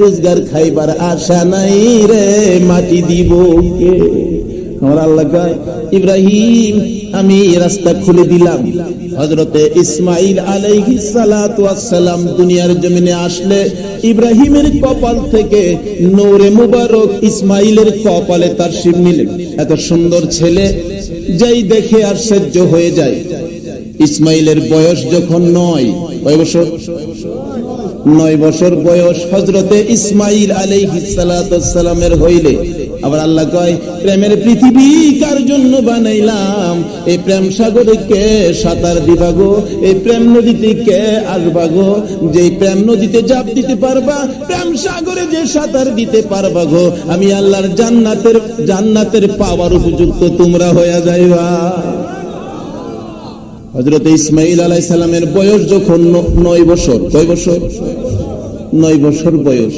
রোজগার খাইবার আশা নাই রে, মাটি দিব আমার আল্লাহ কয়, ইব্রাহিম, আমি রাস্তা খুলে দিলাম। হজরতে ইসমাইল আলাইহিস সালাতু ওয়াসসালাম দুনিয়ার জমিনে আসলে ইব্রাহিমের কপাল থেকে নৌরে মুবারক ইসমাইলের কপালে তার শিব মিলে এত সুন্দর ছেলে, যেই দেখে আর সহ্য হয়ে যায়। ইসমাইলের বয়স যখন নয়, কয় বছর? নয় বছর বয়স হজরতে ইসমাইল আলাইহিসালামের হইলে। আবার আল্লাহ কয়, প্রেমের পৃথিবী কার জন্য বানাইলাম? এই প্রেম সাগরে কে সাঁতার দিবাগো এই প্রেম নদীতে কে আসবাগো যে প্রেম নদীতে জাপ দিতে পারবা, প্রেম সাগরে যে সাঁতার দিতে পারবা গো। আমি আল্লাহর জান্নাতের জান্নাতের পাওয়ার উপযুক্ত তোমরা হয়ে যাইবা। হজরত ইসমাইল আলাই সালামের বয়স যখন নয় বছর, কয় বছর? নয় বছর বয়স।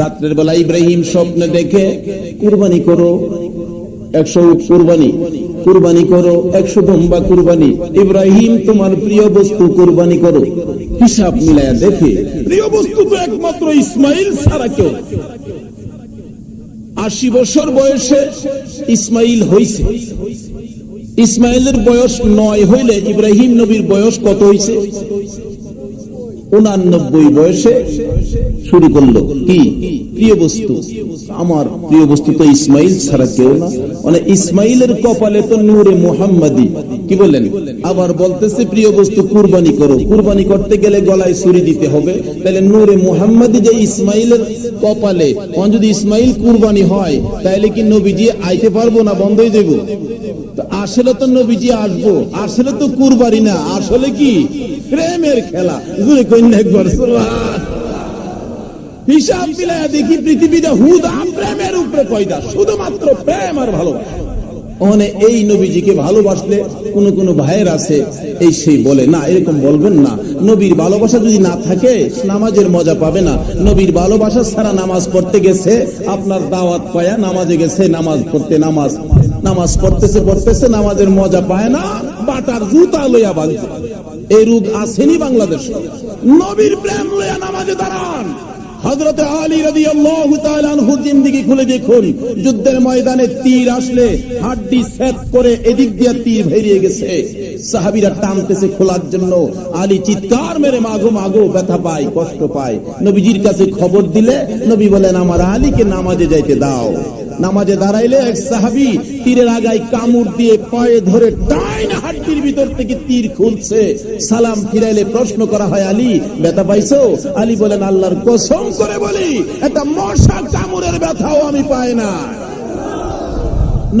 রাত্রের বেলা ইব্রাহিম স্বপ্নে দেখে, কুরবানি করো, একশো কুরবানি কুরবানি করো, একশো দম্বা কুরবানি। ইব্রাহিম, তোমার প্রিয় বস্তু কুরবানি করো। হিসাব মিলায়া দেখে, প্রিয় বস্তু তো একমাত্র ইসমাইল ছাড়া কেউ। আশি বছর বয়সে ইসমাইল হইছে। ইসমাইলের বয়স নয় হইলে ইব্রাহিম নবীর বয়স কত হইছে? উনানব্বই বয়সে শুরু করল। কি? প্রিয় বস্তু, আমার প্রিয় বস্তু তো ইসমাইল ছাড়া কেউ না। মানে ইসমাইলের কপালে তো নূরে মোহাম্মদি। কি বলেন আবার বলতেছে, প্রিয় বস্তু, কুরবানি করো। কুরবানি করতে গেলে গলায় ছুরি দিতে হবে। তাহলে নূরে মোহাম্মদি যে ইসমাইলের কপালে তখন যদি ইসমাইল কুরবানি হয়, তাহলে কি নবীজি আইতে পারব না বন্ধ যাব তো আসলে তো নবীজি আসব, আসলে তো কুরবানি না, আসলে কি? প্রেমের খেলা। একবার হিসাব মিলায় দেখি পৃথিবীতে হুদা প্রেমের উপরে পয়দা, শুধুমাত্র প্রেম আর ভালোবাসা। ওখানে এই নবীজিকে ভালোবাসলে কোন কোন ভাইয়ের আছে, এই সেই বলে, না, এরকম বলবেন না। নবীর ভালোবাসা যদি না থাকে, নামাজের মজা পাবে না। নবীর ভালোবাসা ছাড়া নামাজ পড়তে গেছে, আপনার দাওয়াত পায়া নামাজে গেছে, নামাজ পড়তে নামাজ নামাজ পড়তেছে পড়তেছে, নামাজের মজা পায় না, বাটার জুতা লইয়া বাঁধছে এই রোগ আসেনি বাংলাদেশ। নবীর প্রেম লইয়া নামাজে দাঁড়ান। হজরত আলী জিন্দিগি খুলে দেখুন যুদ্ধের ময়দানে তীর আসলে হাড্ডি সেট করে এদিক দিয়ে তীর ভেরিয়ে গেছে। সাহাবিরা টানতেছে খোলার জন্য। আলী চিৎকার মেরে মাগো মাগো, ব্যথা পায়, কষ্ট পায়। নবীজির কাছে খবর দিলে নবী বলেন, আমার আলীকে নামাজে যাইতে দাও। নামাজে দাঁড়াইলে এক সাহাবি তীরের আগায় কামড় দিয়ে পায়ে ধরে টাইন হাড্ডির ভিতর থেকে তীর খুলছে। সালাম ফিরাইলে প্রশ্ন করা হয়, আলী, ব্যথা পাইছো? আলী বলেন, আল্লাহর কসম করে বলি এটা মশা কামড়ের ব্যথাও আমি পাই না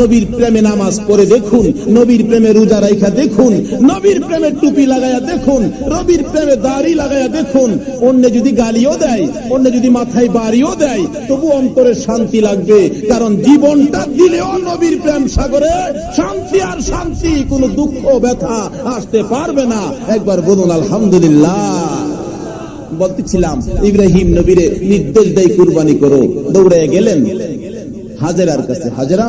নবীর প্রেমে নামাজ পড়ে দেখুন, নবীর প্রেমে রোজা রাইখা দেখুন, নবীর প্রেমে টুপি লাগায়া দেখুন, রবির প্রেমে দাড়ি লাগায়া দেখুন, অন্য যদি গালিও দেয়, অন্য যদি মাথায় বাড়িও দেয়, তবু অন্তরে শান্তি লাগবে, কারণ জীবনটা দিলেও নবীর প্রেম সাগরে শান্তি আর শান্তি, কোনো দুঃখ ব্যথা আসতে পারবে না। একবার বলুন, আলহামদুলিল্লাহ। বলতেছিলাম, ইব্রাহিম নবীরে নির্দেশ দেয় কুরবানি করো দৌড়ে গেলেন। হাজেরার কাছে হাজেরা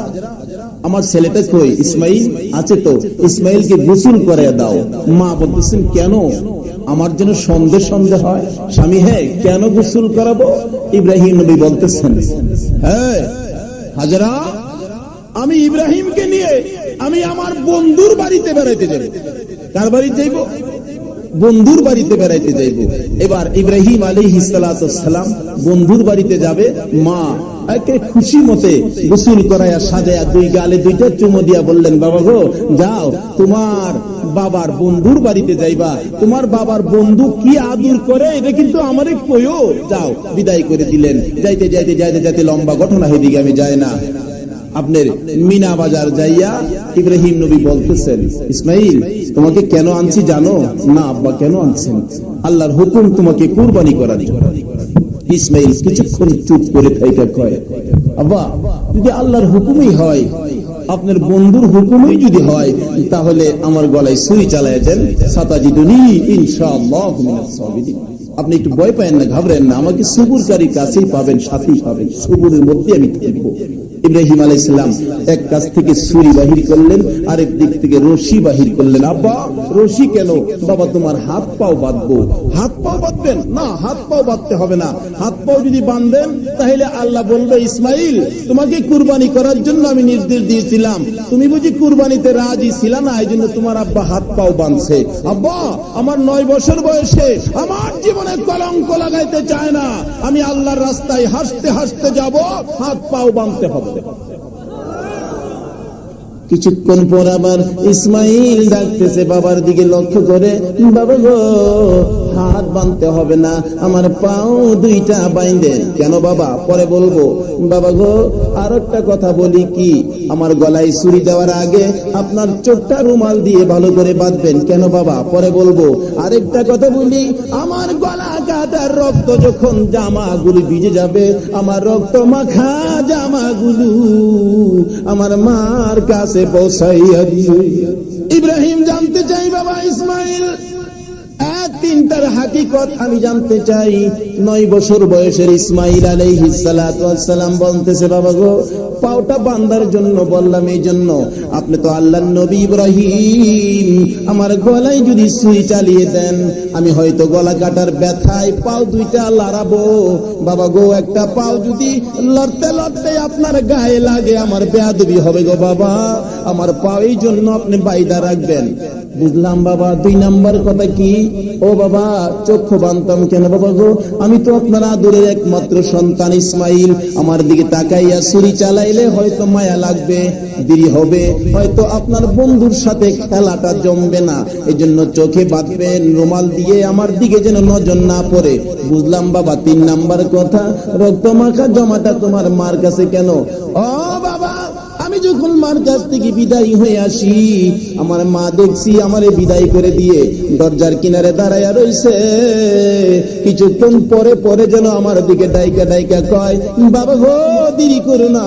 আমার ছেলেটা কই? ইসমাইল আছে তো? ইসমাইলকে গোসল করে দাও। মা বলতেছেন, কেন? আমার জন্য সন্দেহ সন্দেহ হয়। স্বামী হ্যাঁ কেন গোসল করাবো? ইব্রাহিম নবী বলতেছেন হ্যাঁ হাজারা, আমি ইব্রাহিমকে নিয়ে আমি আমার বন্ধুর বাড়িতে বেড়াইতে যাব। কার বাড়িতে যাইব? বন্ধুর বাড়িতে বেড়াইতে যাইব। এবার ইব্রাহিম আলী সালাম বন্ধুর বাড়িতে যাবে, মা খুশি মতে গোসল করাইয়া সাজায়া দুই গালে দুইটা চুমো দিয়া বললেন, বাবা গো, যাও, তোমার বাবার বন্ধুর বাড়িতে যাইবা। তোমার বাবার বন্ধু কি আদর করে? এটা কিন্তু আমারে কইও যাও, বিদায় করে দিলেন। যাইতে যাইতে যাইতে যাইতে লম্বা ঘটনা হয়ে দিকে আমি যাই না। আপনার মিনা বাজার যাইয়া ইব্রাহিম নবী বলতেছেন, ইসমাইল, তোমাকে কেন আনছি জানো? না, আব্বা, কেন আনছেন? আল্লাহর হুকুম তোমাকে কুরবানি করার ইসমাইল কিছুক্ষণ চুপ করে থাইকা কয়, আব্বা, যদি আল্লাহর হুকুমই হয়, আপনার বন্ধুর হুকুমই যদি হয়, তাহলে আমার গলায় সুই চালায় দেন সাতাজিদুনি ইনশাআল্লাহ মিনাস সাবিরিন। আপনি একটু ভয় পায়েন না, ঘাবড়েন না, আমাকে সুবুরকারীর কাছেই পাবেন, সাথেই পাবেন সুবুরের মধ্যে আমি থাকব। ইব্রাহিম আলাইসাল্লাম এক কাছ থেকে ছুরি বাহির করলেন, আরেক দিক থেকে রশি বাহির করলেন। আব্বা! রশি কেন? বাবা, তোমার হাত পাও বাঁধবো। হাত পাও বাঁধবেন? না, হাত পাও বাঁধতে হবে না। হাত পাও যদি বাঁধেন, তাহলে আল্লাহ বলবে, ইসমাইল, তোমাকে কুরবানি করার জন্য আমি নির্দেশ দিয়েছিলাম। তুমি বুঝি কুরবানিতে রাজি ছিল না? এই জন্য তোমার আব্বা হাত পাও বাঁধছে। আব্বা, আমার নয় বছর বয়সে আমার জীবনে কলঙ্ক লাগাইতে চায় না। আমি আল্লাহর রাস্তায় হাসতে হাসতে যাব, হাত পাও বাঁধতে হবে। কিছুক্ষণ পর আবার ইসমাইল ডাকতেছে বাবার দিকে লক্ষ্য করে, বাবা গো, হাত বাঁধতে হবে না, আমার পাও দুইটা বাইন্দে কেন বাবা? পরে বলব। বাবা গো আর একটা কথা বলি কি, আমার গলায় ছুরি দেওয়ার আগে আপনার চোখটা রুমাল দিয়ে ভালো করে বাঁধবেন। কেন বাবা? পরে বলব। আরেকটা কথা বলি, আমার গলা কাটার রক্ত যখন জামাগুলি ভিজে যাবে, আমার রক্ত মাখা জামাগুলো আমার মার কাছে পৌঁছাইয়া দিয়ে ইব্রাহিম জানতে চাই, বাবা ইসমাইল। নয় বছর বয়সের ইসমাইল বাবা গো, পাওটা বান্দার জন্য বললাম এই জন্য, আপনি তো আল্লাহর নবী ইব্রাহিম। আমার গলায় যদি সুই চালিয়ে দেন, আমি হয়তো গলা কাটার ব্যথায় পাও দুইটা লড়াবো। বাবা গো, একটা পাও যদি লড়তে লড়তে আপনার গায়ে লাগে, আমার বেয়াদবি হবে গো বাবা। আমার পাও এই জন্য আপনি বাইদা রাখবেন। বুঝলাম বাবা, দুই নাম্বার কথা কি? ও বাবা, চক্ষু বানতাম কেন বাবা গো? আমি তো আপনার আদরের একমাত্র সন্তান ইসমাইল। আমার দিকে তাকাইয়া ছুরি চালাইলে হয়তো মায়া লাগবে, দেরি হবে। হয়তো আপনার বন্ধুর সাথে খেলাটা জমবে না। এই জন্য চোখে বাঁধবেন, রুমাল দিয়ে আমার দিকে যেন নজর না পড়ে। বুঝলাম বাবা, তিন নাম্বার কথা, রক্ত মাখা জমাটা তোমার মার কাছে কেন? ও বাবা, আমি যখন মার কাছ থেকে বিদায় হয়ে আসি, আমার মা দেখছি আমারে বিদায় করে দিয়ে দরজার কিনারে দাঁড়াইয়া রইছে। কিছুক্ষণ পরে পরে যেন আমার দিকে ডাইকা ডাইকা কয়, বাবা গো, দেরি করো না।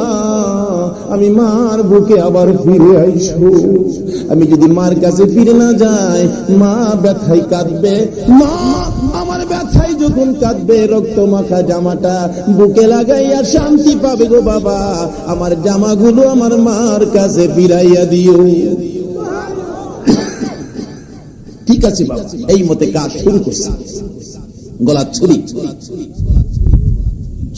আমি মার বুকে আবার ফিরে আইসো। আমি যদি মার কাছে ফিরে না যাই, মা ব্যথায় কাঁদবে। মা ব্যথায় যখন কাঁদবে, রক্ত মাখা জামাটা বুকে লাগাইয়া শান্তি পাবে গো বাবা। আমার জামাগুলো আমার মার কাছে ফিরাইয়া দিও। ঠিক আছে বাবা, এই মতে কাজ শুরু করছে। গলা ছুরি।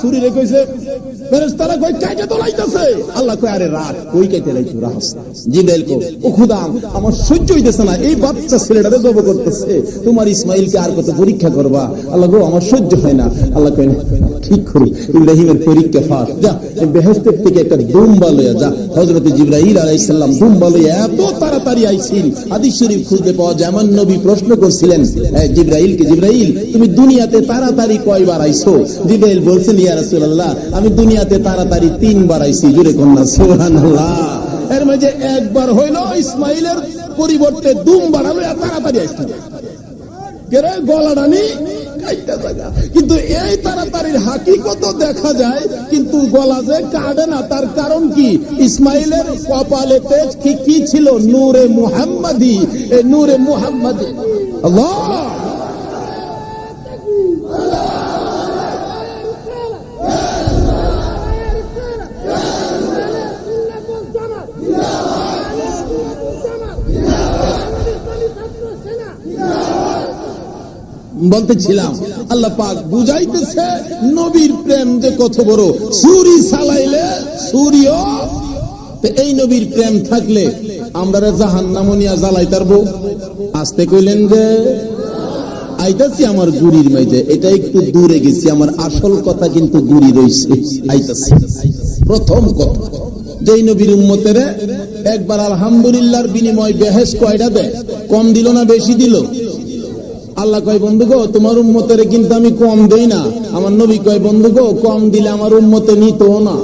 সুরি রে ফেরেশতারা কই কাইতে আল্লাহ কই আরে রাখ কই কাইতে লাইছো কো ও খোদা, আমার সহ্য হইতেছে না, এই বাচ্চা জব করতেছে। তোমার আর কত পরীক্ষা করবা? আল্লাহ গো, আমার সহ্য হয় না। আল্লাহ কই ঠিক করো, ইব্রাহিমের পরীক্ষা ফাঁস, যা, এই বেহেশতের থেকে একটা দুম্বা লইয়া যা। হযরত জিব্রাইল আলাইহিস সালাম দুম্বা লইয়া এত তাড়াতাড়ি আইছিল, হাদিস শরীফ খুঁজতে পাওয়া যায়, আমার নবী প্রশ্ন করছিলেন জিব্রাইলকে, জিব্রাইল, তুমি দুনিয়াতে তাড়াতাড়ি কয়বার আইছো? জিব্রাইল বলছেন আমি দুনিয়াতে তাড়াতাড়ি তিনবার আইছি, জুরে কন্যা সুবহানাল্লাহ। এর মাঝে একবার হইল ইসমাইলের পরিবর্তে দুমবার হলো এত তাড়াতাড়ি আইছি। কেরে গলাটা নি কাইটা জায়গা। কিন্তু এই তাড়াতাড়ির দেখা যায়, কিন্তু গলা যে কাটে না, তার কারণ কি? ইসমাইলের কপালে কি কি ছিল? নূরে মুহাম্মাদি। নূরে মুহাম্মাদি। আল্লাহ! বলতেছিলাম, আল্লাহ পাক বুঝাইতেছে, নবীর প্রেম যে কত বড়। সুরি চালাইলে সুরিও এই নবীর প্রেম থাকলে আমরা জাহান নামনিয়া জ্বালাই তারবো। আসতে কইলেন যে, আইতাছি আমার গুড়ির মাইজে, এটা একটু দূরে গেছি, আমার আসল কথা কিন্তু গুড়ি রইছে। আইতাছি, প্রথম কথা, যেই নবীর উম্মতের একবার আলহামদুলিল্লাহর বিনিময় বেহেস কয়টা দেয়? কম দিল না বেশি দিল? আল্লাহ কয়, বন্ধু গো, তোমার উম্মতের কিন্তু আমি কম দেই না। আমার নবী কয়, বন্ধু গো, কম দিলে আমার উম্মতে নিত না।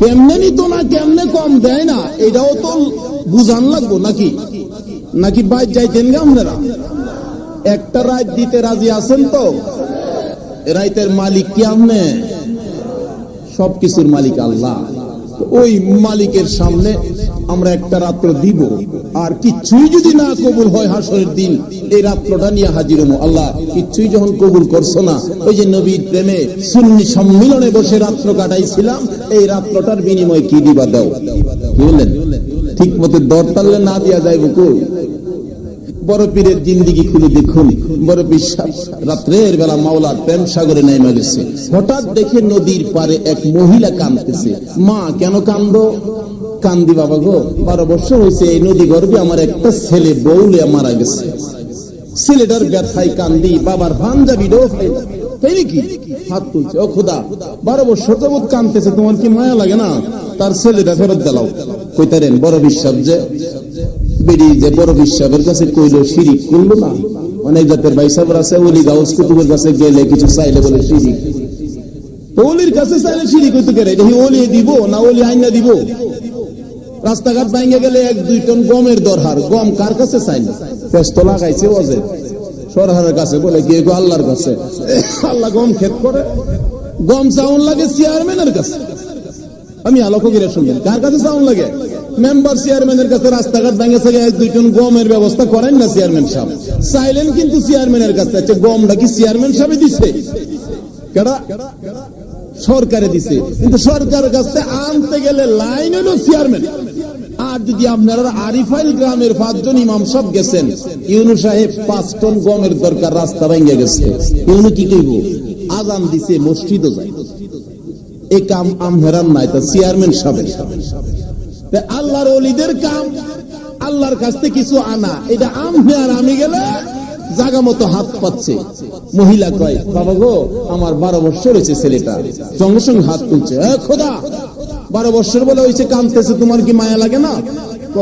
কেমনে নিত না, কেমনে কম দেয় না, এটাও তো বুঝান লাগবো নাকি? নাকি বাইর যাইতেন গে আপনারা একটা রাত দিতে রাজি আছেন তো? রাইতের মালিক কি আমনে সবকিছুর মালিক আল্লাহ। ওই মালিকের সামনে আমরা একটা রাত্র দিব। আর কিচ্ছুই যদি না কবুল হয় হাসরের দিন, এই রাত্রটা নিয়ে হাজির হব। আল্লাহ কিচ্ছুই যখন কবুল করছ না, ওই যে নবীর প্রেমে সুন্নি সম্মিলনে বসে রাত্র কাটাইছিলাম, এই রাত্রটার বিনিময়ে কি দিবা দাও? বুঝলেন ঠিক মতো দর তাল্লে না দিয়া যায় বুকু। বড় পীরের জিন্দিগি খুলে দেখুন, বড় বিশ্বাস রাত্রের বেলা মাওলার প্রেম সাগরে নেমে গেছে। হঠাৎ দেখে নদীর পারে এক মহিলা কান্দতেছে মা, কেন কান্দ কান্দি বাবা গো, বারো বছর হয়েছে, এই নদী গর্বে আমার একটা ছেলে বউলে মারা গেছে। ছেলেটার ব্যথায় কান্দি, বাবার ভাঞ্জাবি ডো তাই নাকি? হাত তুলছে। ও খুদা, বারো বছর যাবৎ কানতেছে তোমার কি মায়া লাগে না? তার ছেলেটা ফেরত দিলাও কইতারেন বড় বিশ্বাস যে? বেরিয়ে বড় বিশ্বাসের কাছে কইল শিরিক করল না? অনেক জাতের ভাই সাহেব আছে গাউস কুতুবের কাছে গেলে কিছু চাইলে বলে শিরিক কাছে চাইলে শিরিক হইতে দিব না আইনা দিব? রাস্তাঘাট ভাঙে গেলে এক, দুই টন গমের দরহার, গম কার কাছে চাই না পেস্ত লাগাইছে ওজে সরহারের কাছে বলে গিয়ে গো আল্লাহর কাছে? আল্লাহ গম ক্ষেত করে। গম চাউন লাগে চেয়ারম্যানের কাছে। আমি আলোক করে শুনবেন কার কাছে চাউন লাগে? মেম্বার চেয়ারম্যানের কাছে রাস্তাঘাট ভেঙে থেকে এক দুই টন গমের ব্যবস্থা করেন না চেয়ারম্যান সাহেব। চাইলেন কিন্তু চেয়ারম্যানের কাছে আচ্ছা গমটা কি চেয়ারম্যান সাহেব দিছে? কেডা? সরকারে দিছে। কিন্তু সরকারের কাছে আনতে গেলে লাইন হলো চেয়ারম্যান। আর যদি আপনারা আরিফাইল গ্রামের পাঁচজন ইমাম সব গেছেন, ইউনু সাহেব পাঁচ টন গমের দরকার, রাস্তা ভেঙে গেছে। ইউনু কি কইব? আজান দিছে, মসজিদও যায়। এই কাম আমহেরান নাই, তা চেয়ারম্যান সাহেব আল্লাহর অলিদের কাম, আল্লাহর কাছ থেকে কিছু আনা। এটা আমহে আর আমি গেলে জাগা মতো হাত পাচ্ছে। মহিলা কয়, বাবা গো, আমার বারো বছর হয়েছে ছেলেটা। সঙ্গে সঙ্গে হাত তুলছে। খোদা, বারো বছর বলে হয়েছে কামতেছে তোমার কি মায়া লাগে না?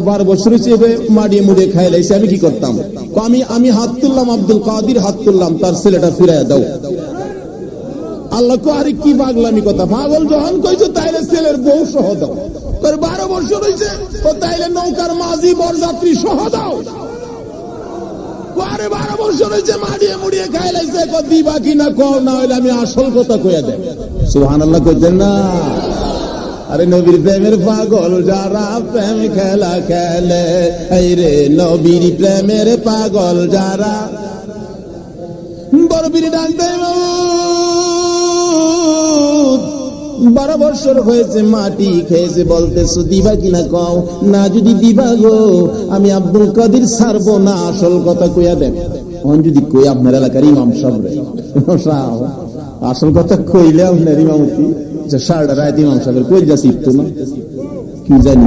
বারো বছর হয়েছে মাড়িয়ে মুড়িয়ে খাই লাইছে, আমি কি করতাম? আমি আমি হাত তুললাম, আব্দুল কাদির হাত তুললাম, তার ছেলেটা ফিরাইয়া দাও। আল্লাহ কো আরে কি পাগলামি কথা, পাগল যখন কইছো তাইলে ছেলের বউ সহ দাও। তোর বারো বছর হয়েছে ও তাইলে নৌকার মাঝি বরযাত্রী সহ দাও। আরে বারো বছর হয়েছে মাড়িয়ে মুড়িয়ে খাই লাইছে, কো দিবা কি না কও, না হইলে আমি আসল কথা কইয়া দেব। সুহান আল্লাহ কইতেন না? আরে নবীর প্রেমের পাগল যারা প্রেম খেলা খেলে, এই রে নবীর প্রেমের পাগল যারা। বড় বিড়ি ডাকতে বারো বছর হয়েছে মাটি খেয়েছে বলতে দিবা কিনা কও? না যদি দিবা গো, আমি আব্দুল কাদির ছাড়বো না, আসল কথা কইয়া দেন। তখন যদি কই আপনার এলাকার ইমাম সাহেব আসল কথা কইলে আপনার ইমামতি। সারটা রায় ইমাম সাহেবের কই যা শিখতো না। কি জানি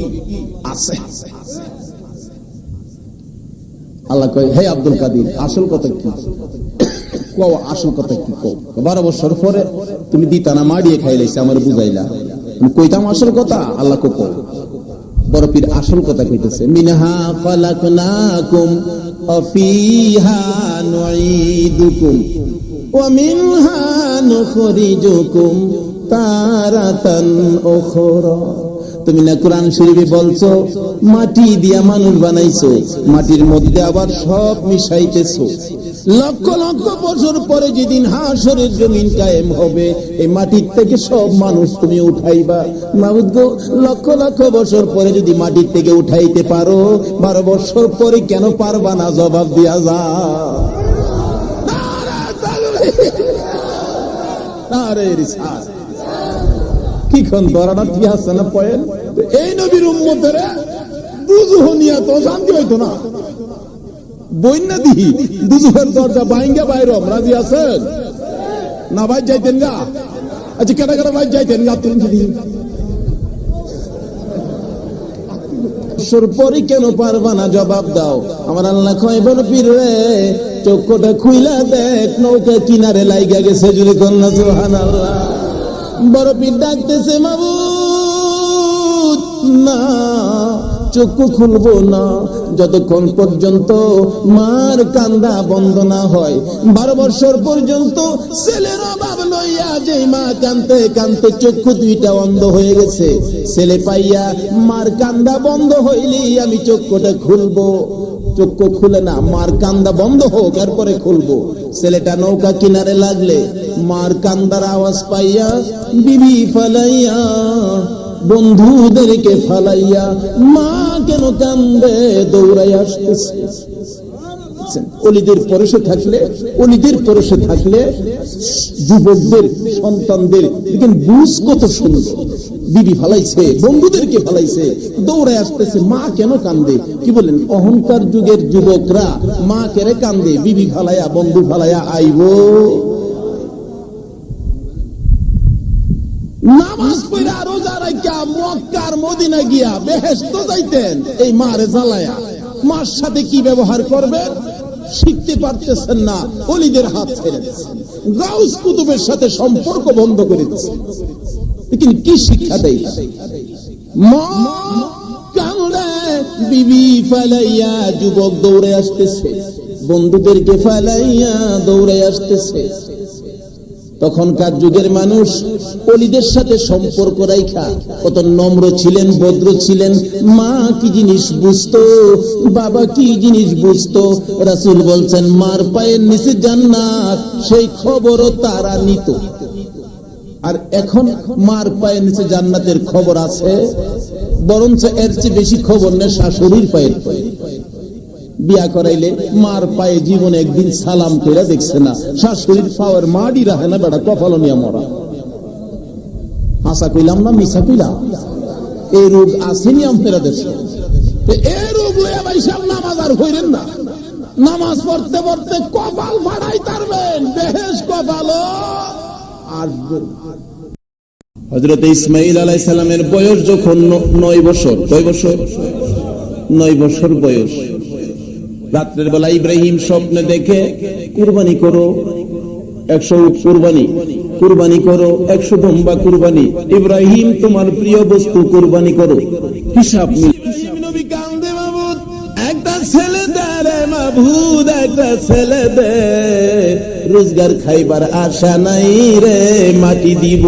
আছে। আল্লাহ কয়, হে আব্দুল কাদির, আসল কথা কি? কও, আসল কথা কি কও? বারো বছর পরে তুমি দিতানা মাড়িয়ে খাইলাইছে আমার বুঝাইলা। কইতাম আসল কথা? আল্লাহ কো কও। বড় পীর আসল কথা কইতেছে, মিনহা খালাকনাকুম অফিহা নুঈদুকুম ওয়া মিনহা নুখরিজুকুম তারাতান উখরা। তুমি না কোরআন শরীফে বলছো, মাটি দিয়া মানুষ বানাইছো, মাটির মধ্যে আবার সব মিশাইতেছো। লক্ষ লক্ষ বছর পরে যেদিন হাসরের জমিন কায়েম হবে, এই মাটির থেকে সব মানুষ তুমি উঠাইবা। মাহুদ গো, লক্ষ লক্ষ বছর পরে যদি মাটির থেকে উঠাইতে পারো, বারো বছর পরে কেন পারবা না জবাব দিয়া যা। আরে কি আছে না পয়েন এই নবীর তো শান্তি হইতো না। দিহি দরজা বাইঙ্গা রাজি আছেন? না ভাই যাইতেন গা আচ্ছা ভাই যাইতেন? গা তুমি পরে কেন পারবা না? জবাব দাও। আমার আল্লাহ কয় বড় পীর রে চক্ষটা খুইলা দেখ নৌকা কিনারে লাইগা গেছে যদি কন্যা সুহান আল্লাহ বড় ডাকতেছে, মাবুদ, না চক্ষু খুলবো না। যতক্ষণ পর্যন্ত মার কান্দা বন্ধ না হয়, বারো বছর পর্যন্ত ছেলের অভাব লইয়া যে মা কানতে কানতে চক্ষু দুইটা বন্ধ হয়ে গেছে। ছেলে পাইয়া মার কান্দা বন্ধ হইলেই আমি চক্ষুটা খুলবো। চক্ষু খুলে না, মার কান্দা বন্ধ হোক, এরপরে খুলবো। ছেলেটা নৌকা কিনারে লাগলে মার কান্দার আওয়াজ পাইয়া, বিবি ফালাইয়া, বন্ধুদেরকে ফালাইয়া, মা কেন কান্দে দৌড়াই আসতেছে। থাকলে, অলিদের পরশে থাকলে যুবকদের, সন্তানদের বুঝ কত সুন্দর। বিবি ফালাইছে বন্ধুদেরকে ফালাইছে দৌড়ে আসতেছে, মা কেন কান্দে? কি বলেন, অহংকার যুগের যুবকরা মা কেড়ে কান্দে? বিবি ফালাইয়া বন্ধু ফালাইয়া আইবো। বেহেস্ত যাইতেন, এই মারে সাথে কি ব্যবহার করবেন? শিখতে পারতেছেন না হাত কুতুবের সাথে সম্পর্ক বন্ধ করে কিন্তু কি শিক্ষা দেয় যুবক দৌড়ে আসতেছে বন্ধুদেরকে ফালাইয়া দৌড়ে আসতেছে তখনকার যুগের মানুষ অলিদের সাথে সম্পর্ক রাইখা, কত নম্র ছিলেন, ভদ্র ছিলেন, মা কি জিনিস বুঝতো, বাবা কি জিনিস বুঝতো? রাসুল বলছেন, মার পায়ের নিচে জান্নাত, সেই খবরও তারা নিত। আর এখন মার পায়ের নিচে জান্নাতের খবর আছে, বরঞ্চ এর চেয়ে বেশি খবর নেই শাশুড়ির পায়ের পায়ে বিয়া করাইলে মার পায়ে জীবনে একদিন সালাম করে দেখছে না, শাশুড়ির পাওয়ার মাডি রাখে না বেটা, কপাল নিয়ে মরা। হাসা কইলাম না মিশা কইলাম। এই রোগ আসেনি আপনারা দেশে? এই রোগ লইয়া ভাই সব নামাজ আর হইলেন না। নামাজ পড়তে পড়তে কপাল ফাড়াই তারবেন বেহেস কপাল। হজরত ইসমাইল আলাইহিস সালামের বয়স যখন নয় বছর, কয় বছর? নয় বছর বয়স। রাত্রের বেলা ইব্রাহিম স্বপ্নে দেখে, কুরবানি করো, একশো কুরবানি কুরবানি করো, একশো দম্বা কুরবানি। ইব্রাহিম, তোমার প্রিয় বস্তু কুরবানি করো। হিসাব মিল রোজগার খাইবার আশা নাই রে, মাটি দিব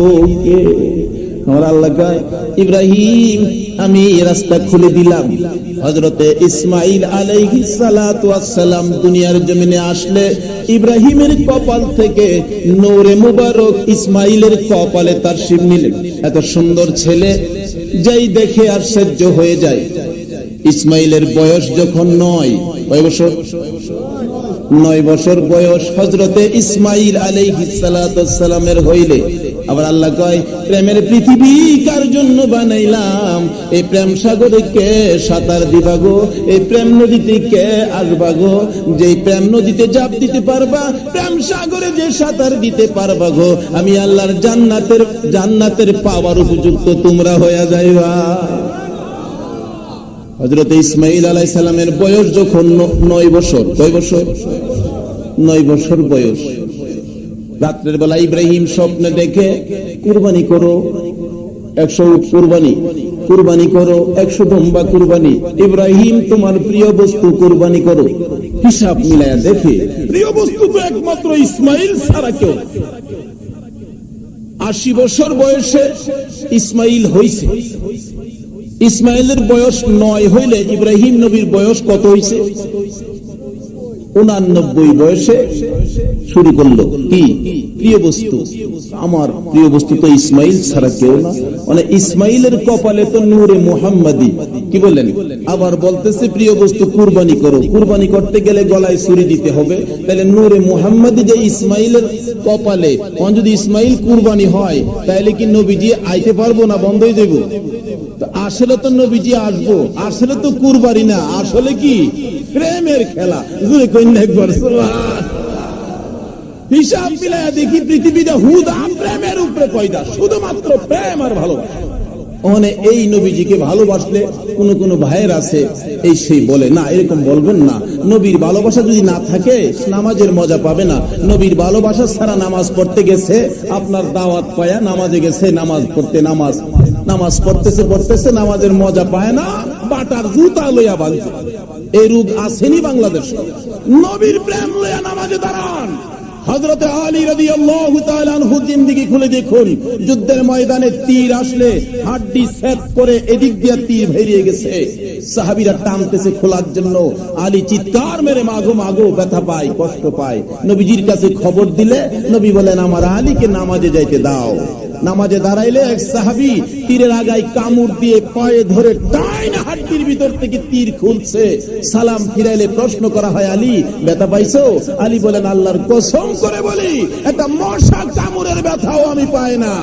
আমার আল্লাহ ইব্রাহিম, আমি রাস্তা খুলে দিলাম। হজরতে ইসমাইল আলাইহি সালাম দুনিয়ার জমিনে আসলে ইব্রাহিমের কপাল থেকে নৌরে মুবারক ইসমাইলের কপালে তার শিব নিলেন। এত সুন্দর ছেলে, যাই দেখে আশ্চর্য হয়ে যায়। ইসমাইলের বয়স যখন নয়, কয় বছর? নয় বছর বয়স হজরতে ইসমাইল আলাইহিস সালামের হইলে। আবার আল্লাহ কয়, প্রেমের পৃথিবী কার জন্য বানাইলাম? এই প্রেম সাগরে কে সাঁতার দিবাগো এই প্রেম নদীতে কে আসবাগো যে প্রেম নদীতে জাপ দিতে পারবা, প্রেম সাগরে যে সাঁতার দিতে পারবা গো। আমি আল্লাহর জান্নাতের জান্নাতের পাওয়ার উপযুক্ত তোমরা হয়ে যাইবা। হজরত ইসমাইল আলাই সালামের বয়স যখন নয় বছর, কয় বছর? নয় বছর বয়স। রাত্রের বেলা ইব্রাহিম স্বপ্নে দেখে, কুরবানি করো, একশো কুরবানি কুরবানি করো, একশো দম্বা কুরবানি। ইব্রাহিম, তোমার প্রিয় বস্তু কুরবানি করো। হিসাব মিলায়া দেখে, প্রিয় বস্তু তো একমাত্র ইসমাইল ছাড়া কেউ। আশি বছর বয়সে ইসমাইল হইছে। ইসমাইলের বয়স নয় হইলে ইব্রাহিম নবীর বয়স কত হইছে? উনানব্বই বয়সে শুরু করল। কি? প্রিয় বস্তু, আমার প্রিয় বস্তু তো ইসমাইল ছাড়া কেউ না। মানে ইসমাইলের কপালে তো নূরে মোহাম্মদি। কি বলেন আবার বলতেছে, প্রিয় বস্তু, কুরবানি করো। কুরবানি করতে গেলে গলায় ছুরি দিতে হবে। তাহলে নূরে মোহাম্মদি যে ইসমাইলের কপালে যদি ইসমাইল কুরবানি হয়, তাহলে কি নবীজি আইতে পারব না বন্ধ হয়ে যাব আসলে তো নবীজি আসব। আসলে তো কুরবানি না। আসলে কি? প্রেমের খেলা। একবার হিসাব মিলায় দেখি পৃথিবীতে হুদা প্রেমের উপরে পয়দা, শুধুমাত্র প্রেম আর ভালোবাসা। ওখানে এই নবীজিকে ভালোবাসলে কোন কোন ভাইয়ের আছে, এই সেই বলে, না, এরকম বলবেন না। নবীর ভালোবাসা যদি না থাকে, নামাজের মজা পাবে না। নবীর ভালোবাসা ছাড়া নামাজ পড়তে গেছে, আপনার দাওয়াত পায়া নামাজে গেছে, নামাজ পড়তে নামাজ। নামাজ পড়তেছে পড়তেছে, নামাজের মজা পায় না, বাটার জুতা লইয়া বাঁধছে এই রোগ আসেনি বাংলাদেশ। নবীর প্রেম লইয়া নামাজে দাঁড়ান। আলী খুলে দেখুন যুদ্ধের ময়দানে তীর আসলে হাড্ডি সেট করে এদিক দিয়ে তীর ভেরিয়ে গেছে। সাহাবিরা টানতেছে খোলার জন্য। আলী চিৎকার মেরে মাগো মাগো ব্যথা পায়, কষ্ট পায়। নবীজির কাছে খবর দিলে নবী বলেন, আমার আলীকে নামাজে যাইতে দাও। নামাজে দাঁড়াইলে এক সাহাবি তীরের আগায় কামড় দিয়ে পায়ে ধরে ডাইন হাড্ডির ভিতর থেকে তীর খুলছে। সালাম ফিরাইলে প্রশ্ন করা হয়, আলী, ব্যথা পাইছো? আলী বলেন, আল্লাহর কসম করে বলি, একটা মশা কামড়ের ব্যথাও আমি পাই না